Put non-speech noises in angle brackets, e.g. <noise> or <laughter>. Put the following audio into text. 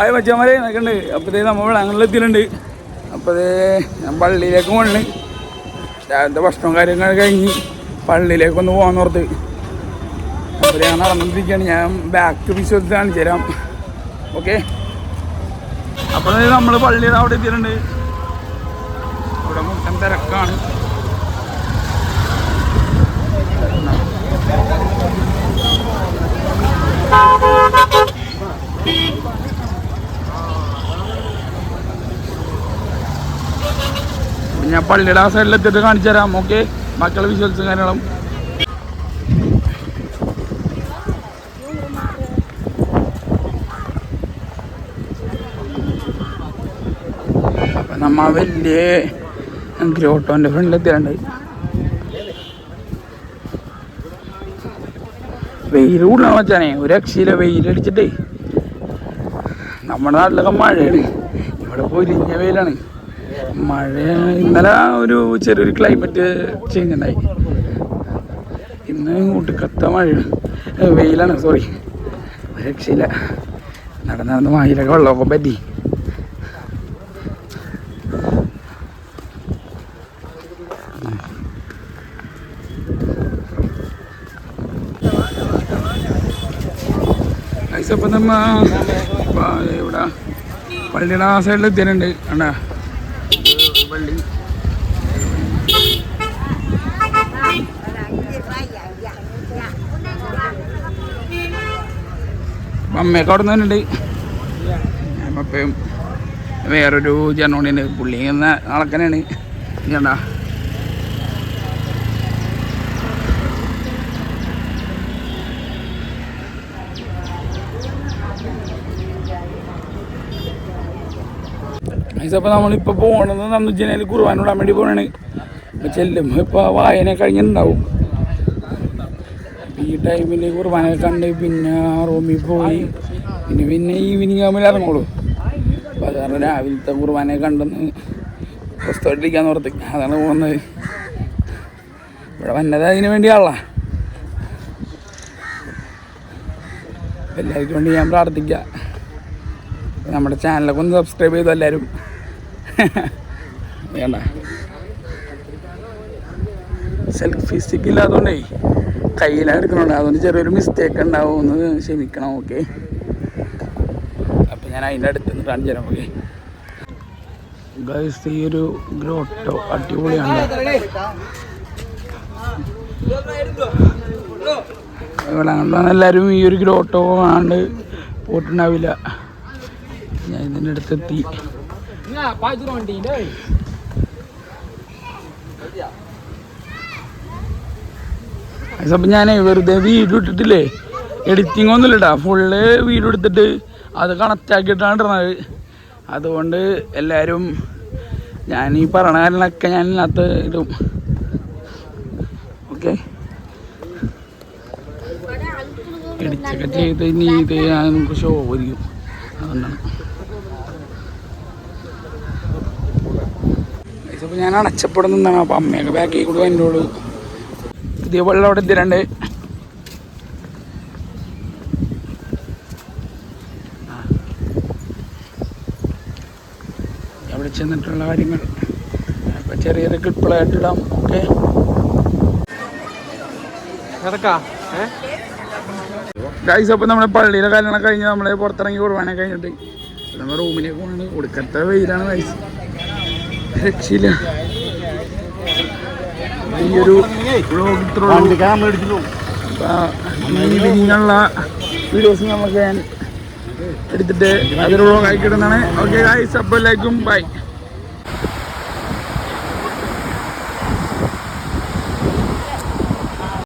Hi മച്ചന്മാരെ നിൽക്കണ്ട് അപ്പോഴത്തേ നമ്മൾ അങ്ങനെ എത്തിയിട്ടുണ്ട് അപ്പോഴേ ഞാൻ പള്ളിയിലേക്ക് പോകണ് രാവിലത്തെ ഭക്ഷണവും കാര്യങ്ങൾ കഴിഞ്ഞ് പള്ളിയിലേക്ക് ഒന്ന് പോകാൻ ഓർത്ത് അപ്പോൾ ഞാൻ നടന്നിരിക്കുകയാണ് ഞാൻ ബാക്ക് വിശ്വസിച്ച് കാണിച്ചു തരാം ഓക്കെ അപ്പോൾ നമ്മൾ പള്ളിയുടെ അവിടെ എത്തിയിട്ടുണ്ട്. ഇവിടെ മുട്ടൻ തിരക്കാണ്. ഞാൻ പള്ളിയുടെ ആ സൈഡിൽ എത്തിയിട്ട് കാണിച്ചു തരാം ഓക്കെ ബാക്കിയുള്ള വിശ്വസിച്ചും കാര്യങ്ങളും. നമ്മ വലിയ ഗ്രോട്ടോന്റെ ഫ്രണ്ടിൽ എത്തിയിട്ടുണ്ട്. വെയിൽ കൂടണം വെച്ചാണേ ഒരു രക്ഷയില്ല വെയിലടിച്ചിട്ടേ നമ്മുടെ നാട്ടിലൊക്കെ മഴയാണ്. ഇവിടെ പൊരിഞ്ഞ വെയിലാണ്. മഴ ഇന്നലെ ഒരു ചെറിയൊരു ക്ലൈമറ്റ് ചേഞ്ച് ഉണ്ടായി. ഇന്ന് ഇങ്ങോട്ട് കത്ത മഴ വെയിലാണ് സോറി രക്ഷയില്ല. നടന്ന് നടന്ന് വായിലൊക്കെ വെള്ളമൊക്കെ പറ്റി. ഐസപ്പം നമ്മ ഇവിടെ പള്ളിയുടെ ആ സൈഡിൽ എത്തിയിട്ടുണ്ട്. കണ്ടാ? പള്ളി അമ്മയൊക്കെ വേറൊരു ജനോണിന് പുള്ളി എന്ന ആളക്കനാണ് കണ്ടാ അപ്പോൾ നമ്മളിപ്പോൾ പോകണത് നന്നു ജനയിൽ കുർബാനോടാൻ വേണ്ടി പോകണേ ഇപ്പോൾ ചെല്ലുമ്പോൾ ഇപ്പോൾ വായന കഴിഞ്ഞിട്ടുണ്ടാവും. ഈ ടൈമിൽ കുർബാന കണ്ട് പിന്നെ റൂമിൽ പോയി. പിന്നെ പിന്നെ ഈവനിങ് ആകുമ്പോൾ ഇറങ്ങുള്ളൂ. അപ്പോൾ അതാണ് രാവിലത്തെ കുർബാന കണ്ടെന്ന് പുസ്തകത്തിരിക്കാന്ന് ഓർത്ത്. അതാണ് പോകുന്നത് ഇവിടെ വന്നത് അതിന് വേണ്ടിയാളാ എല്ലാവർക്കും വേണ്ടി ഞാൻ പ്രാർത്ഥിക്കാം. നമ്മുടെ ചാനലൊക്കെ ഒന്ന് സബ്സ്ക്രൈബ് ചെയ്തു എല്ലാവരും. <laughs> സെൽഫി സ്റ്റിക്ക് ഇല്ലാത്തതുകൊണ്ടേ കയ്യിലാണ് എടുക്കണുണ്ട് അതുകൊണ്ട് ചെറിയൊരു മിസ്റ്റേക്ക് ഉണ്ടാവും ഒന്ന് ക്ഷമിക്കണം ഓക്കെ അപ്പം ഞാൻ അതിന്റെ അടുത്ത് നിന്ന് കാണിച്ചു തരാം ഓക്കെ ഈ ഒരു ഗ്രോട്ടോ അടിപൊളിയാണ്. അങ്ങോട്ടാണ് എല്ലാവരും ഈ ഒരു ഗ്രോട്ടോ ആണ്ട് പോയിട്ടുണ്ടാവില്ല. ഞാൻ ഇതിന്റെ അടുത്തെത്തി അപ്പം ഞാനേ വെറുതെ വീഡിയോ ഇട്ടിട്ടില്ലേ? എഡിറ്റിംഗ് ഒന്നുമില്ല കേട്ടോ ഫുള്ള് വീഡിയോ എടുത്തിട്ട് അത് കണക്റ്റ് ആക്കിയിട്ടാണ് ഇടുന്നത്. അതുകൊണ്ട് എല്ലാവരും ഞാൻ ഈ പറയണ കാര്യങ്ങളൊക്കെ ഞാൻ ഇതിനകത്ത് ഇടും. ഓക്കെ എഡിറ്റൊക്കെ ചെയ്ത് ഇനി ഇത് ഞാൻ നമുക്ക് ഷോ ആയിരിക്കും. അതുകൊണ്ടാണ് അപ്പോൾ ഞാൻ അടച്ചപ്പെടുന്നതാണ് അപ്പം അമ്മയൊക്കെ ബാക്കിൽ കൂടെ എന്നോട് പുതിയ വെള്ളം അവിടെ എത്തിരണ്ട് അവിടെ ചെന്നിട്ടുള്ള കാര്യങ്ങൾ. അപ്പം ചെറിയ ചെറിയ ക്ലിപ്പുകളായിട്ട് ഇടാം. ഓക്കെ. ഗൈസ് അപ്പോൾ നമ്മുടെ പള്ളിയിലെ കാര്യങ്ങളൊക്കെ കഴിഞ്ഞ് നമ്മൾ പുറത്തിറങ്ങി കുർബാന കഴിഞ്ഞിട്ട്. നമ്മൾ റൂമിലേക്ക് പോകുന്നുണ്ട് കൊടുക്കത്ത വെയിലാണ് ഗൈസ് രക്ഷയില്ല ഈ ഒരു ഈവനിങ്ങുള്ള വീഡിയോസ് നമുക്ക് ഞാൻ എടുത്തിട്ട് ആക്കി ഇടുന്നതാണ് ഓക്കെ ഗായ്സ് അപ്പോൾ എല്ലാവർക്കും ബൈ